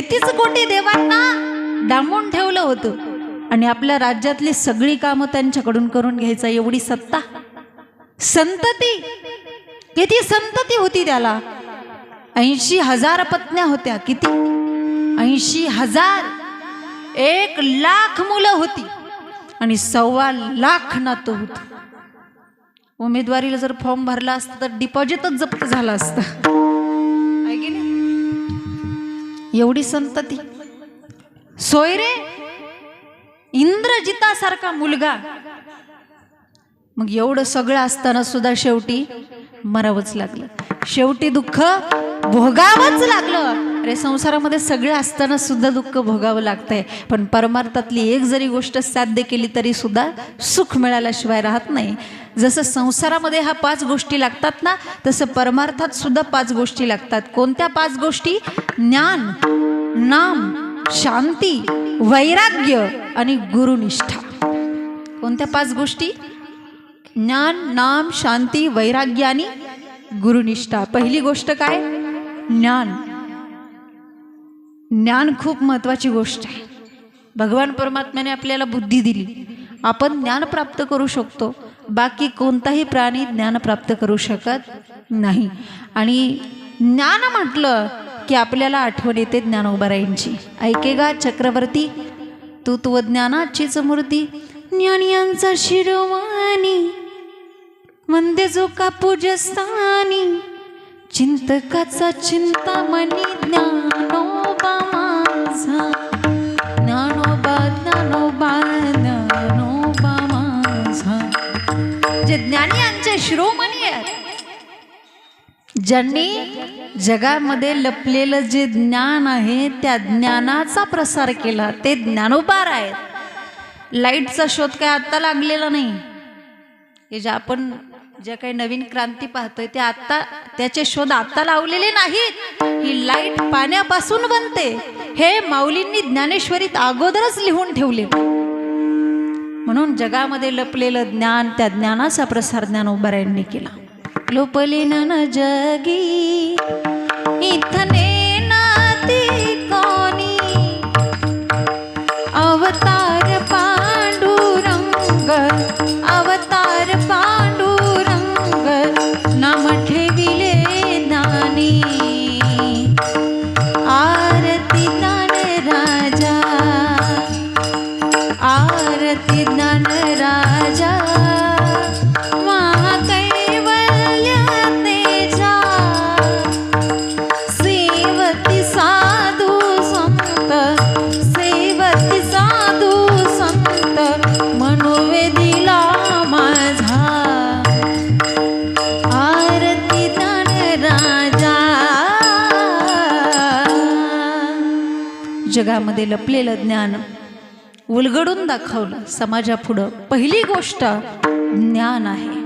तेहतीस कोटी देवांना डांबून ठेवलं होतं. आणि आपल्या राज्यातली सगळी कामं त्यांच्याकडून करून घ्यायचा एवढी सत्ता. संतती. किती संतती होती त्याला. ऐंशी हजार पत्न्या होत्या किती? ऐंशी हजार. एक लाख मुलं होती. आणि सव्वा लाख नातं होत. उमेदवारीला जर फॉर्म भरला असता तर डिपॉझिटच जप्त झालं असतं. एवढी संतती. सोयरे इंद्रजितासारखा मुलगा. मग एवढं सगळं असताना सुद्धा शेवटी मरावंच लागलं. शेवटी दुःख भोगावंच लागलं. अरे संसारामध्ये सगळं असताना सुद्धा दुःख भोगावं लागतंय. पण परमार्थातली एक जरी गोष्ट साध्य केली तरी सुद्धा सुख मिळाल्याशिवाय राहत नाही. जसं संसारामध्ये हा पाच गोष्टी लागतात ना तसं परमार्थात सुद्धा पाच गोष्टी लागतात. कोणत्या पाच गोष्टी? ज्ञान नाम शांती वैराग्य आणि गुरुनिष्ठा. कोणत्या पाच गोष्टी? ज्ञान नाम शांती वैराग्य आणि गुरुनिष्ठा. पहिली गोष्ट काय? ज्ञान. ज्ञान खूप महत्वाची गोष्ट आहे. भगवान परमात्म्याने आपल्याला बुद्धी दिली. आपण ज्ञान प्राप्त करू शकतो. बाकी कोणताही प्राणी ज्ञान प्राप्त करू शकत नाही. आणि ज्ञान म्हटलं की आपल्याला आठवण येते ज्ञानोबारायांची ऐके गा चक्रवर्ती तू तू ज्ञानाचीच मूर्ती ज्ञानियांचा शिरोमानी मंदे जो का पूजस्थानी चिंतकाचा चिंतामणी ज्ञानोबा माझा. जे ज्ञानी यांचे श्रोमणी आहेत ज्यांनी जगामध्ये लपलेलं जे ज्ञान आहे त्या ज्ञानाचा प्रसार केला. ते ज्ञानोपार आहेत. लाईटचा शोध काय आत्ता लागलेला नाही. हे जे आपण ज्या काही नवीन क्रांती पाहतोय ते आत्ता त्याचे शोध आत्ता लावलेले नाहीत. ही लाइट पाण्यापासून बनते. हे माऊलींनी ज्ञानेश्वरीत अगोदरच लिहून ठेवले. म्हणून जगामध्ये लपलेलं ज्ञान त्या ज्ञानाचा प्रसार ज्ञानोबारायांनी केला. लोपले न जगी इथने जगामध्ये लपलेलं ज्ञान उलगडून दाखवलं समाजापुढं. पहिली गोष्ट ज्ञान आहे.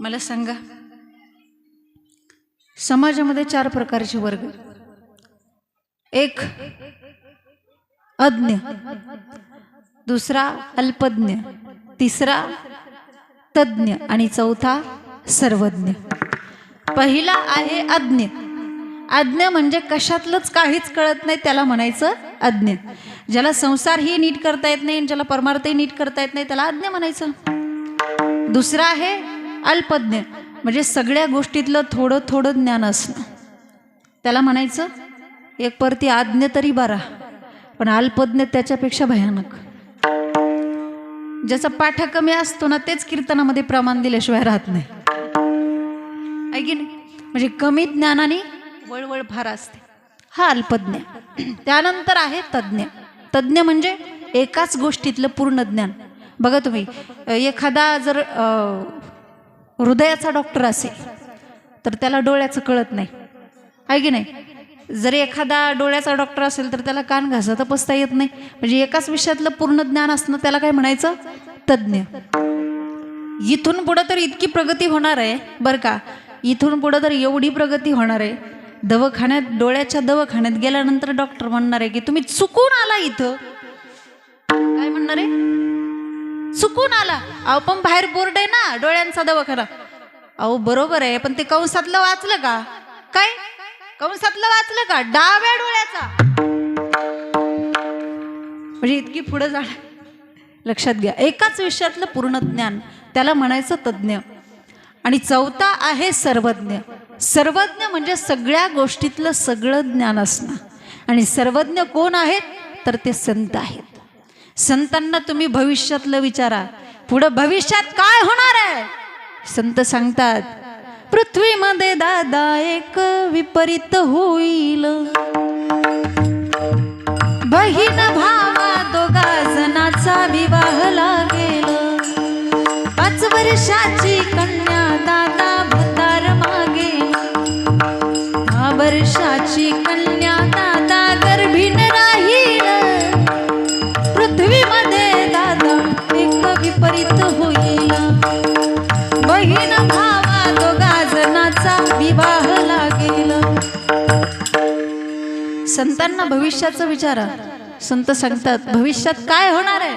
मला सांगा समाजामध्ये चार प्रकारचे वर्ग. एक अज्ञ. दुसरा अल्पज्ञ. तिसरा तज्ञ. आणि चौथा सर्वज्ञ. पहिला आहे अज्ञ. अज्ञ म्हणजे कशातलंच काहीच कळत नाही त्याला म्हणायचं अज्ञ ज्याला संसारही नीट करता येत नाही आणि ज्याला परमार्थही नीट करता येत नाही त्याला अज्ञ म्हणायचं. दुसरं आहे अल्पज्ञ. म्हणजे सगळ्या गोष्टीतलं थोडं थोडं ज्ञान असणं. त्याला म्हणायचं एक परती आज्ञ तरी बरा पण अल्पज्ञ त्याच्यापेक्षा भयानक. ज्याचा पाठा कमी असतो ना तेच कीर्तनामध्ये प्रमाण दिल्याशिवाय राहत नाही. आहे की नाही म्हणजे कमी ज्ञानाने वळवळ फार असते. हा अल्पज्ञ. त्यानंतर आहे तज्ज्ञ तज्ज्ञ म्हणजे एकाच गोष्टीतलं पूर्ण ज्ञान. बघा तुम्ही एखादा जर हृदयाचा डॉक्टर असेल तर त्याला डोळ्याचं कळत नाही. आहे की नाही? जर एखादा डोळ्याचा डॉक्टर असेल तर त्याला कान घासा तपासता येत नाही. म्हणजे एकाच विषयातलं पूर्ण ज्ञान असणं त्याला काय म्हणायचं? तज्ज्ञ इथून पुढं तर इतकी प्रगती होणार आहे बरं का? इथून पुढं तर एवढी प्रगती होणार आहे दवाखान्यात डोळ्याच्या दवाखान्यात गेल्यानंतर डॉक्टर म्हणणार आहे की तुम्ही चुकून आला इथं. काय म्हणणार? आहे चुकून आला. अहो पण बाहेर बोर्ड आहे ना डोळ्यांचा दवाखाना. अहो बरोबर आहे पण ते कंसातलं वाचलं का? काय? कंसातलं वाचलं का? डाव्या डोळ्याचा. म्हणजे इतकी पुढं जाण लक्षात घ्या एकाच विषयातलं पूर्ण ज्ञान त्याला म्हणायचं तज्ज्ञ. आणि चौथा आहे सर्वज्ञ. सर्वज्ञ म्हणजे सगळ्या गोष्टीतलं सगळं ज्ञान असणं आणि सर्वज्ञ कोण आहेत? तर ते संत आहेत. संतांना तुम्ही भविष्यातलं विचारा. पुढं भविष्यात काय होणार आहे? संत सांगतात पृथ्वीमध्ये दादा एक विपरीत होईल. भविष्याचं विचारा. संत सांगतात भविष्यात काय होणार आहे?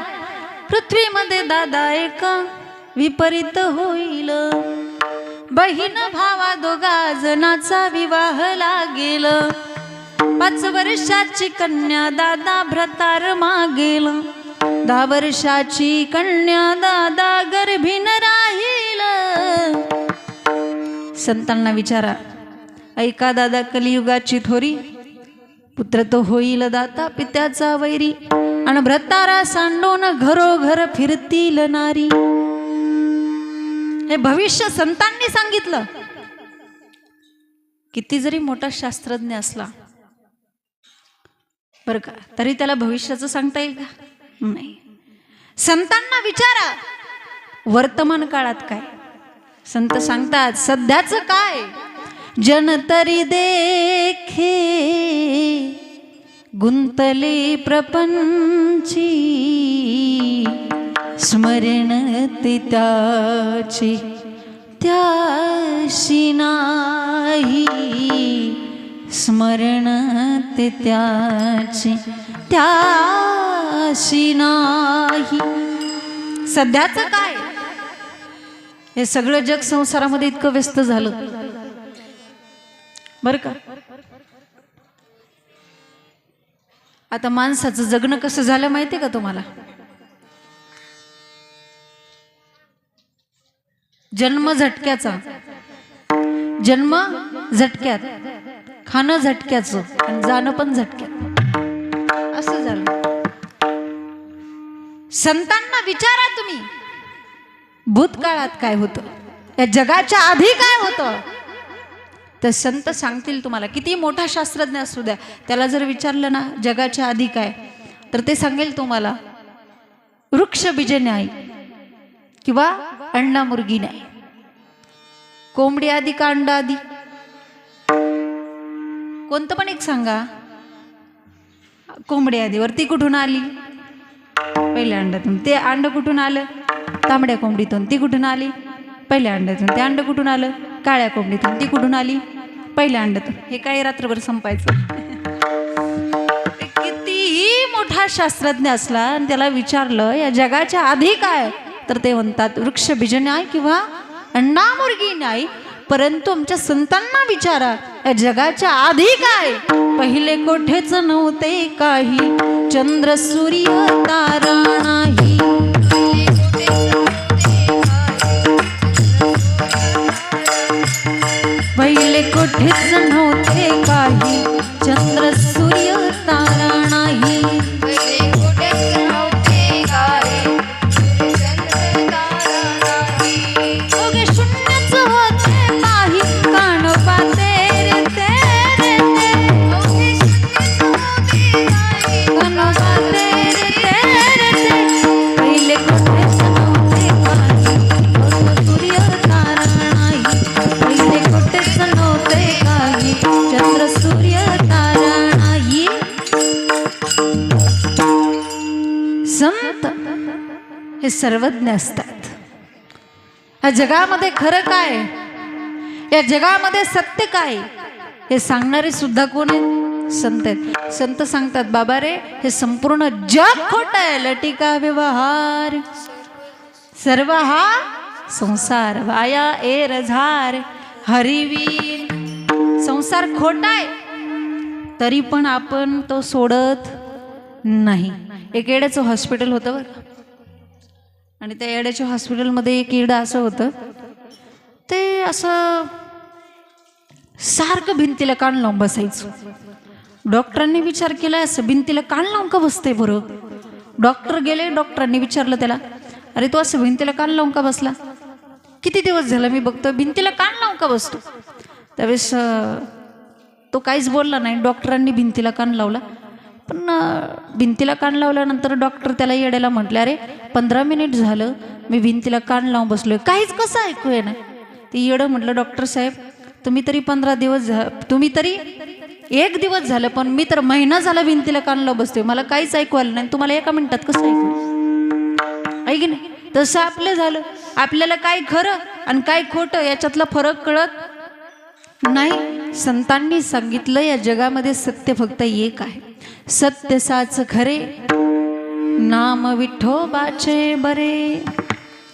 पृथ्वीमध्ये दादा एक विपरीत होईल. बहीण भावा दोघा जणाचा विवाह लागेल. पाच वर्षाची कन्या दादा भ्रतार मागेल. दहा वर्षाची कन्या दादा गर्भीन राहील. संतांना विचारा ऐका दादा कलियुगाची थोरी पुत्र तो होईल दाता पित्याचा वैरी. आणि भ्रतारा सांडून घरोघर फिरतील नारी. हे भविष्य संतांनी सांगितलं. किती जरी मोठा शास्त्रज्ञ असला. बर का तरी त्याला भविष्याचं सांगता येईल का? नाही. संतांना विचारा वर्तमान काळात काय? संत सांगतात सध्याचं काय? जन तरी देखे गुंतले प्रपंची स्मरण ते त्याशी नाही. स्मरण ते त्याशी नाही. सध्याचं काय? हे सगळं जग संसारामध्ये इतकं व्यस्त झालं. बर का? आता माणसाचं जगणं कसं झालं माहितीये का तुम्हाला? जन्म झटक्याचा. जन्म झटक्यात. खाणं झटक्याचं आणि जाणं पण झटक्यात. असं झालं. संतांना विचारा तुम्ही. भूतकाळात काय होतं? या जगाच्या आधी काय होतं? तर संत सांगतील तुम्हाला किती मोठा शास्त्रज्ञ असू द्या त्याला जर विचारलं ना जगाच्या आधी काय तर ते सांगेल तुम्हाला वृक्ष बीज न्याय किंवा अण्णा मुर्गी न्याय. कोंबडी आधी का अंडा आधी कोणतं पण एक सांगा. कोंबडी आधी वरती कुठून आली? पहिल्या अंड्यातून. ते अंड कुठून आलं? तांबड्या कोंबडीतून. ती कुठून आली? पहिल्या अंड्यातून. ते अंड कुठून आलं? काळ्या कोंबडीतून. ती कुठून आली? पहिल्या अंड्यातून. हे काही रात्रभर संपायचं? कितीही मोठा शास्त्रज्ञ असला आणि त्याला विचारलं या जगाच्या आधी काय? तर ते म्हणतात वृक्ष बीज न्याय किंवा अण्णा मुर्गी न्याय परंतु आमच्या संतांना विचारा या जगाच्या आधी काय? पहिले कोठेच नव्हते काही. चंद्र सूर्य तारा नाही. सर्वज्ञ असतात. या जगामध्ये खरं काय? या जगामध्ये सत्य काय? हे सांगणारे सुद्धा कोण आहेत? संत आहेत. संत सांगतात बाबा रे हे संपूर्ण जग खोट आहे. लटिका व्यवहार. सर्व हा संसार. वाया ए रझार हरिवीर संसार खोटा आहे. तरी पण आपण तो सोडत नाही. एक हॉस्पिटल होतं बरं. आणि त्या येड्याच्या हॉस्पिटलमध्ये एक येडं असं होतं. ते असं सारखं भिंतीला कान लावून बसायचं. डॉक्टरांनी विचार केला असं भिंतीला कान लावून का बसते बरं? डॉक्टर गेले डॉक्टरांनी विचारलं त्याला अरे तू असं भिंतीला कान लावून का बसला? किती दिवस झाला मी बघतो भिंतीला कान लावून का बसतो? त्यावेळेस तो काहीच बोलला नाही. डॉक्टरांनी भिंतीला कान लावला. पण भिंतीला कान लावल्यानंतर डॉक्टर त्याला येड्याला म्हटले अरे पंधरा मिनिट झालं मी भिंतीला कान लावून बसलोय. काहीच कसं ऐकू ना ते येडं म्हटलं डॉक्टर साहेब तुम्ही तरी पंधरा दिवस झा तुम्ही तरी एक दिवस झालं पण मी तर महिना झाला भिंतीला कान लावून बसतोय. मला काहीच ऐकू आलं नाही. तुम्हाला एका मिनिटात कसं ऐकू आहे की नाही? तसं आपलं झालं. आपल्याला काय खरं आणि काय खोटं याच्यातला फरक कळत नाही. संतांनी सांगितलं या जगामध्ये सत्य फक्त एक आहे. सत्य साच खरे नाम विठोबाचे बरे.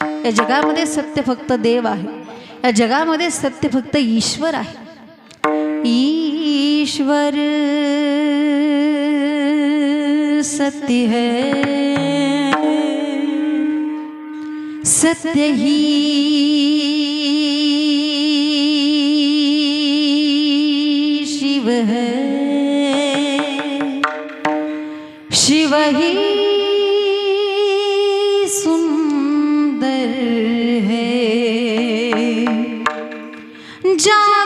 या जगामध्ये सत्य फक्त देव आहे. या जगामध्ये सत्य फक्त ईश्वर आहे. ईश्वर सत्य है. सत्य ही शिव ही सुंदर है। जा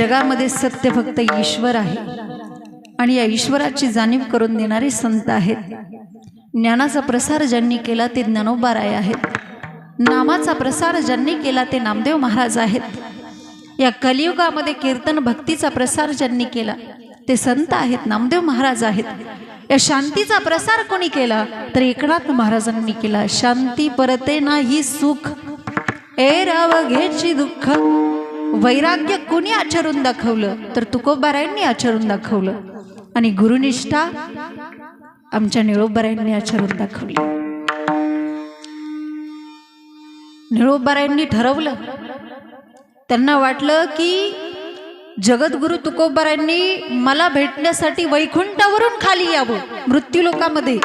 जगामध्ये सत्य फक्त ईश्वर आहे. आणि या ईश्वराची जाणीव करून देणारे संत आहेत. ज्ञानाचा प्रसार ज्यांनी केला ते ज्ञानोबाराय आहेत. नामाचा प्रसार ज्यांनी केला ते नामदेव महाराज आहेत. या कलियुगामध्ये कीर्तन भक्तीचा प्रसार ज्यांनी केला ते संत आहेत नामदेव महाराज आहेत. या शांतीचा प्रसार कोणी केला तर एकनाथ महाराजांनी केला. शांती परते नाही सुख ए राव दुःख. वैराग्य कोणी आचरून दाखवलं तर तुकोबारायांनी आचरून दाखवलं. आणि गुरुनिष्ठा आमच्या निळोबारायांनी आचरून दाखवली. निळोबारायांनी ठरवलं. त्यांना वाटलं की जगद्गुरु तुकोबारायांनी मला भेटण्यासाठी वैकुंठावरून खाली यावं मृत्यूलोकामध्ये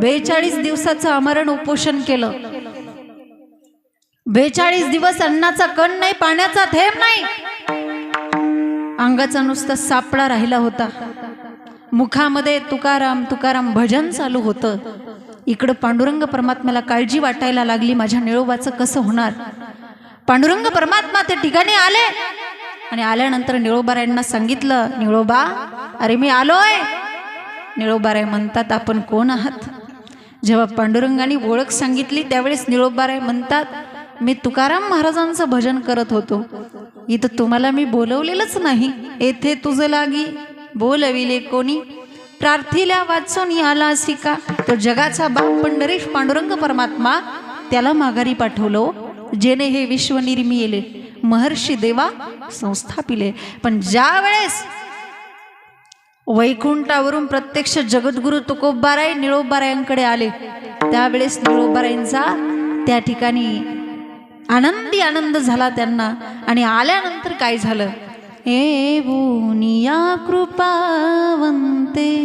बेचाळीस दिवसाचं आमरण उपोषण केलं. बेचाळीस दिवस अन्नाचा कण नाही पाण्याचा थेंब नाही. अंगाचा नुसता सापळा राहिला होता. मुखामध्ये तुकाराम तुकाराम भजन चालू होतं. इकडं पांडुरंग परमात्म्याला काळजी वाटायला लागली माझ्या निळोबाचं कसं होणार? पांडुरंग परमात्मा त्या ठिकाणी आले. आणि आल्यानंतर निळोबारायांना सांगितलं निळोबा अरे मी आलोय. निळोबाराय म्हणतात आपण कोण आहात? जेव्हा पांडुरंगाने ओळख सांगितली त्यावेळेस निळोबाराय म्हणतात मी तुकाराम महाराजांचं भजन करत होतो. इथं तुम्हाला मी बोलवलेलंच नाही. येथे तुझं लागी बोलविले कोणी? प्रार्थीला वाचून आला सिका तो जगाचा बाप पंढरीश पांडुरंग परमात्मा त्याला माघारी पाठवलो. जेने हे विश्व निर्मिले. महर्षी देवा संस्थापिले. पण ज्या वेळेस वैकुंठावरून प्रत्यक्ष जगद्गुरु तुकोबाराय निळोबारायांकडे आले त्यावेळेस निळोबारायांचा त्या ठिकाणी आनंदी आनंद झाला त्यांना. आणि आल्यानंतर काय झालं? ए बोनिया कृपावंते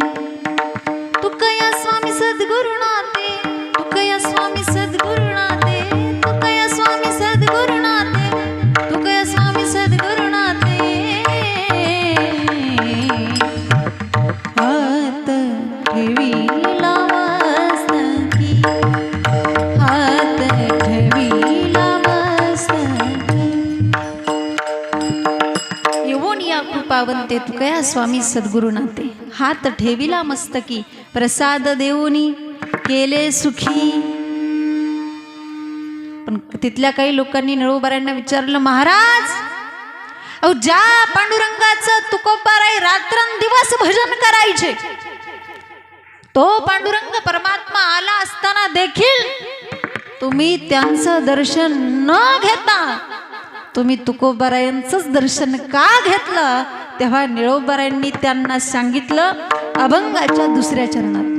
स्वामी सद्गुरुनाथे हात ठेविला मस्तकी प्रसाद देऊनी केले सुखी. पण तिथल्या काही लोकांनी निळोबाऱ्यांना विचारलं महाराज अहो ज्या पांडुरंगाचं तुकोबाराई रात्रंदिवस भजन करायचे तो पांडुरंग परमात्मा आला असताना देखील तुम्ही त्यांचं दर्शन न घेता तुम्ही तुकोबारायांचंच दर्शन का घेतलं? तेव्हा निळोबारायांनी त्यांना सांगितलं अभंगाच्या दुसऱ्या चरणात.